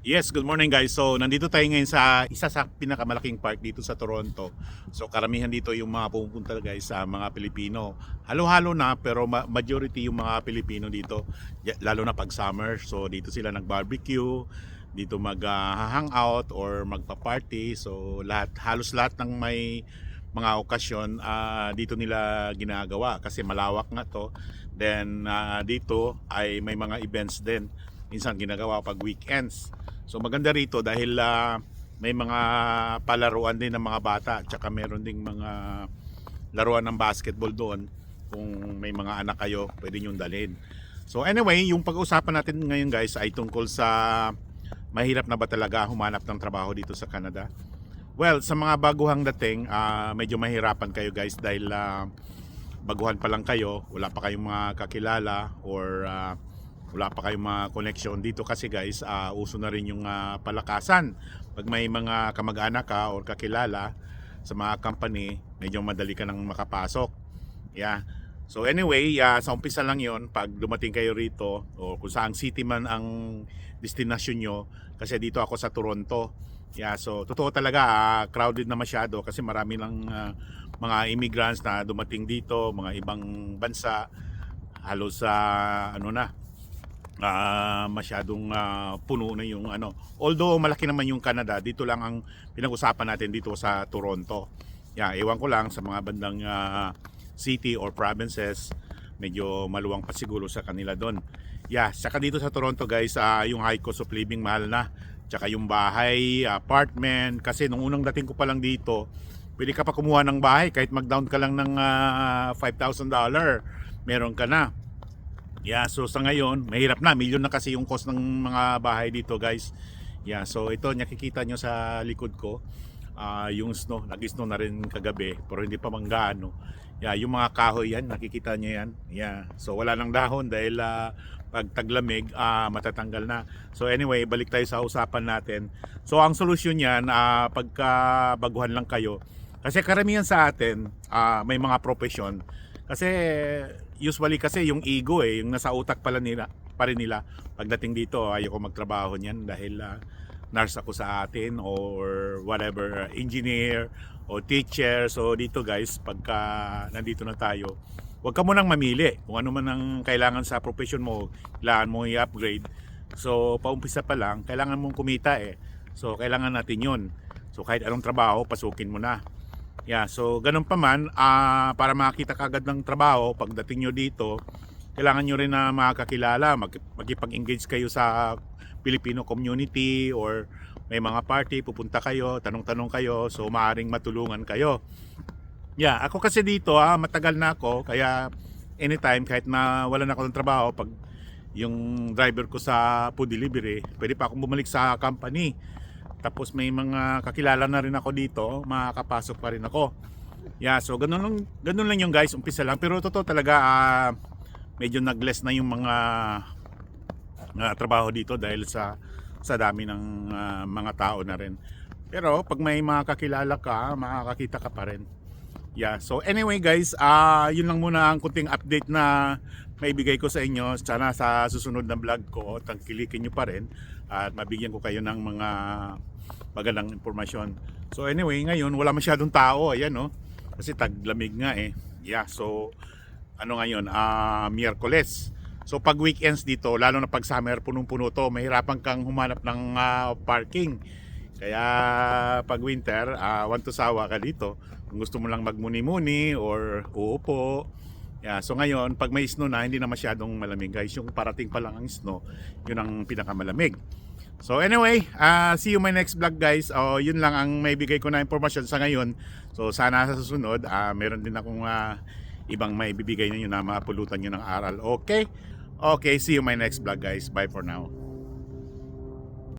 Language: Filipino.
Yes, good morning guys. So, nandito tayo ngayon sa isa sa pinakamalaking park dito sa Toronto. So, karamihan dito yung mga pumupunta guys sa mga Pilipino. Halo-halo na pero ma- majority yung mga Pilipino dito, lalo na pag summer. So, dito sila nag-barbecue, dito mag-hangout or magpa-party. So, lahat halos lahat ng may mga okasyon ah, dito nila ginagawa kasi malawak nga to. Then ah, dito ay may mga events din minsan ginagawa pag weekends. So maganda rito dahil ah, may mga palaruan din ng mga bata tsaka meron ding mga laruan ng basketball doon kung may mga anak kayo pwede nyo dalhin. So anyway, yung pag-uusapan natin ngayon guys ay tungkol sa mahirap na ba talaga humanap ng trabaho dito sa Canada. Well, sa mga baguhang dating, ah, medyo mahirapan kayo guys dahil ah, baguhan pa lang kayo, wala pa kayong mga kakilala or ah, wala pa kayong mga connection dito kasi guys, ah, uso na rin yung ah, palakasan. Pag may mga kamag-anak ka or kakilala sa mga company, medyo madali ka nang makapasok. Yeah. So anyway, ah, sa umpisa lang yon pag dumating kayo rito o kung saang city man ang destinasyon nyo, kasi dito ako sa Toronto. Yeah, so totoo talaga, ah, crowded na masyado kasi marami lang ah, mga immigrants na dumating dito, mga ibang bansa, halos sa ano na, ah, masyadong ah, puno na yung ano. Although malaki naman yung Canada, dito lang ang pinag-usapan natin dito sa Toronto. Yeah, ewan ko lang sa mga bandang ah, city or provinces, medyo maluwang pa siguro sa kanila doon. Yeah, saka dito sa Toronto guys, ah, yung high cost of living mahal na. Tsaka yung bahay, apartment, kasi nung unang dating ko pa lang dito, pwede ka pa kumuha ng bahay kahit mag-down ka lang ng ah, $5,000, meron ka na. Yeah, so sa ngayon, mahirap na. Milyon na kasi yung cost ng mga bahay dito, guys. Yeah, so ito, nakikita nyo sa likod ko, ah, yung snow, nag-snow na rin kagabi, pero hindi pa manggaano. Yeah, yung mga kahoy yan, nakikita nyo yan. Yeah, so wala nang dahon dahil ah, pag taglamig, ah, matatanggal na. So anyway, balik tayo sa usapan natin. So ang solusyon yan, ah, pagka baguhan lang kayo, kasi karamihan sa atin, ah, may mga profession. Kasi usually kasi yung ego eh, yung nasa utak pala nila, pa rin nila. Pagdating dito, ayoko magtrabaho niyan dahil ah, nurse ako sa atin or whatever, engineer o teacher. So dito guys, pagka nandito na tayo, huwag ka munang mamili kung ano man ang kailangan sa profession mo, kailangan mo i-upgrade. So paumpisa pa lang, kailangan mong kumita eh. So kailangan natin yun. So kahit anong trabaho, pasukin mo na. Yeah, so ganun pa man, ah, para makakita kagad ng trabaho, pagdating nyo dito, kailangan nyo rin na makakilala, mag, magkipag-engage kayo sa Filipino community or may mga party, pupunta kayo, tanong-tanong kayo, so maaring matulungan kayo. Yeah, ako kasi dito, ah, matagal na ako, kaya anytime, kahit na wala na ako ng trabaho, pag yung driver ko sa food delivery, pwede pa akong bumalik sa company. Tapos may mga kakilala na rin ako dito, makakapasok pa rin ako. Yeah, so ganun lang, ganun lang yung guys, umpisa lang. Pero totoo talaga, ah, medyo nag-less na yung mga ah, trabaho dito dahil sa sa dami ng ah, mga tao na rin. Pero pag may mga kakilala ka, makakakita ka pa rin. Yeah, so anyway guys, ah yun lang muna ang kunting update na maibigay ko sa inyo. Sana sa susunod na vlog ko, tangkilikin nyo pa rin at mabigyan ko kayo ng mga magandang impormasyon. So anyway, ngayon wala masyadong tao, ayan no. Kasi taglamig nga eh. Yeah, so ano ngayon, ah Miyerkules. So pag weekends dito, lalo na pag summer, punong-puno to, mahirapan kang humanap ng ah, parking. Kaya pag winter, ah want to sawa ka dito. Kung gusto mo lang magmuni-muni or uupo. Yeah, so ngayon, pag may snow na, hindi na masyadong malamig guys. Yung parating pa lang ang snow, yun ang pinakamalamig. So anyway, ah see you my next vlog guys. Oh, yun lang ang may bigay ko na impormasyon sa ngayon. So sana sa susunod, ah meron din akong ah, ibang may bibigay ninyo na mapulutan nyo ng aral. Okay? Okay, see you my next vlog guys. Bye for now.